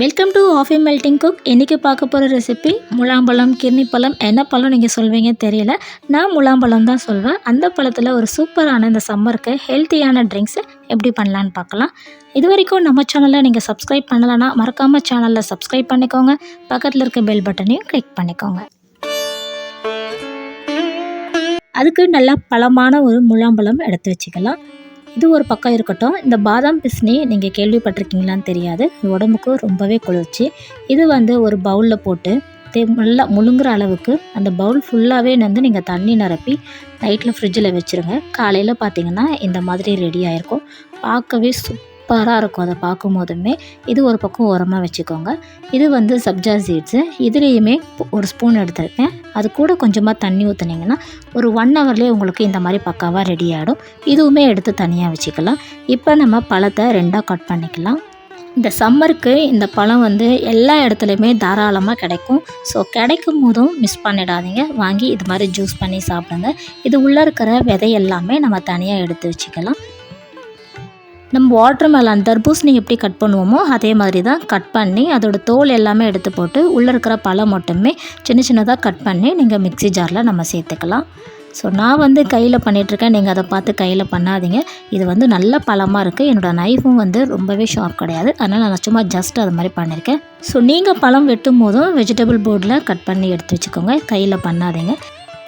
Welcome to Ophie melting cook இன்றைக்கி பார்க்க போகிற ரெசிபி முலாம்பழம் கிர்னி பழம் என்ன பழம் நீங்கள் சொல்வீங்க தெரியல. நான் முலாம்பழம் தான் சொல்வேன் அந்த பழத்தில் ஒரு சூப்பரான இந்த சம்மருக்கு ஹெல்த்தியான ட்ரிங்க்ஸு எப்படி பண்ணலான்னு பார்க்கலாம். இது வரைக்கும் நம்ம சேனலில் நீங்கள் சப்ஸ்கிரைப் பண்ணலைன்னா மறக்காமல் சேனலில் சப்ஸ்கிரைப் பண்ணிக்கோங்க. பக்கத்தில் இருக்க பெல் பட்டனையும் கிளிக் பண்ணிக்கோங்க. அதுக்கு நல்லா பழமான ஒரு முலாம்பழம் எடுத்து வச்சுக்கலாம். இது ஒரு பக்கம் இருக்கட்டும். இந்த பாதாம் பிஸ்னி நீங்கள் கேள்விப்பட்டிருக்கீங்களான்னு தெரியாது. உடம்புக்கு ரொம்பவே குளிர்ச்சி. இது வந்து ஒரு பவுலில் போட்டு தே நல்லா முழுங்குற அளவுக்கு அந்த பவுல் ஃபுல்லாகவே வந்து நீங்கள் தண்ணி நிரப்பி நைட்டில் ஃப்ரிட்ஜில் வச்சுருங்க. காலையில் பார்த்தீங்கன்னா இந்த மாதிரி ரெடி ஆகிருக்கும் பார்க்கவே சூப்பராக இருக்கும் அதை பார்க்கும் போதுமே இது ஒரு பக்கம் உரமாக வச்சுக்கோங்க. இது வந்து சப்ஜா சீட்ஸு. இதுலேயுமே ஒரு ஸ்பூன் எடுத்திருக்கேன். அது கூட கொஞ்சமாக தண்ணி ஊற்றுனீங்கன்னா ஒரு ஒன் ஹவர்லேயே உங்களுக்கு இந்த மாதிரி பக்காவாக ரெடி ஆகிடும் இதுவுமே எடுத்து தனியாக வச்சுக்கலாம். இப்போ நம்ம பழத்தை ரெண்டாக கட் பண்ணிக்கலாம். இந்த சம்மருக்கு இந்த பழம் வந்து எல்லா இடத்துலையுமே தாராளமாக கிடைக்கும். ஸோ கிடைக்கும் போதும் மிஸ் பண்ணிடாதீங்க. வாங்கி இது மாதிரி ஜூஸ் பண்ணி சாப்பிடுங்க. இது உள்ளே இருக்கிற விதை எல்லாமே நம்ம தனியாக எடுத்து வச்சுக்கலாம். நம்ம வாட்டர் மெலான் தர்பூசணி எப்படி கட் பண்ணுவோமோ அதே மாதிரி தான் கட் பண்ணி அதோட தோல் எல்லாமே எடுத்து போட்டு உள்ளே இருக்கிற பழம் மட்டுமே சின்ன சின்னதாக கட் பண்ணி நீங்கள் மிக்ஸி ஜாரில் நம்ம சேர்த்துக்கலாம். ஸோ நான் வந்து கையில் பண்ணிகிட்ருக்கேன் நீங்கள் அதை பார்த்து கையில் பண்ணாதீங்க. இது வந்து நல்ல பழமாக இருக்குது என்னோடய நைஃபும் வந்து ரொம்பவே ஷார்ப் கிடையாது. அதனால் நான் சும்மா ஜஸ்ட் அது மாதிரி பண்ணியிருக்கேன் ஸோ நீங்கள் பழம் வெட்டும் போதும் வெஜிடபிள் போர்டில் கட் பண்ணி எடுத்து வச்சுக்கோங்க. கையில் பண்ணாதீங்க.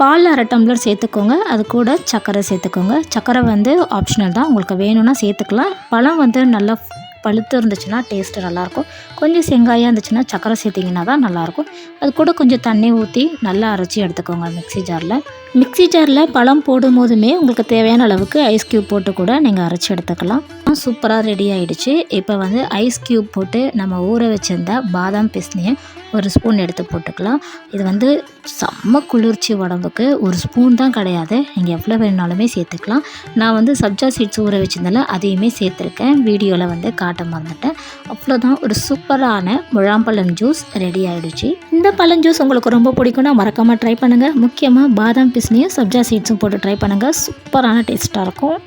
பால் அரை டம்ளர் சேர்த்துக்கோங்க. அது கூட சர்க்கரை சேர்த்துக்கோங்க. சர்க்கரை வந்து ஆப்ஷனல் தான். உங்களுக்கு வேணும்னா சேர்த்துக்கலாம். பழம் வந்து நல்லா பழுத்து இருந்துச்சுன்னா டேஸ்ட்டு நல்லாயிருக்கும். கொஞ்சம் செங்காயாக இருந்துச்சுன்னா சக்கரை சேர்த்திங்கன்னா தான் நல்லாயிருக்கும். அது கூட கொஞ்சம் தண்ணி ஊற்றி நல்லா அரைச்சி எடுத்துக்கோங்க மிக்ஸி ஜாரில். மிக்ஸி ஜாரில் பழம் போடும் போதுமே உங்களுக்கு தேவையான அளவுக்கு ஐஸ் க்யூப் போட்டு கூட நீங்கள் அரைச்சி எடுத்துக்கலாம். சூப்பராக ரெடி ஆகிடுச்சு இப்போ வந்து ஐஸ் க்யூப் போட்டு நம்ம ஊற வச்சுருந்த பாதாம் பிஸ்னியை ஒரு ஸ்பூன் எடுத்து போட்டுக்கலாம். இது வந்து செம்ம குளிர்ச்சி உடம்புக்கு. ஒரு ஸ்பூன் தான் கிடையாது. நீங்கள் எவ்வளோ வேணுனாலுமே சேர்த்துக்கலாம். நான் வந்து சப்ஜா சீட்ஸ் ஊற வச்சிருந்தால அதையுமே சேர்த்துருக்கேன். வீடியோவில் வந்து காட்ட மறந்துட்டேன். அவ்வளோதான் ஒரு சூப்பரான முழாம்பழம் ஜூஸ் ரெடி ஆகிடுச்சு இந்த பழம் ஜூஸ் உங்களுக்கு ரொம்ப பிடிக்கும்னா மறக்காமல் ட்ரை பண்ணுங்கள் முக்கியமாக பாதாம் பிஸ்னியும் சப்ஜா சீட்ஸும் போட்டு ட்ரை பண்ணுங்கள் சூப்பரான டேஸ்ட்டாக இருக்கும்.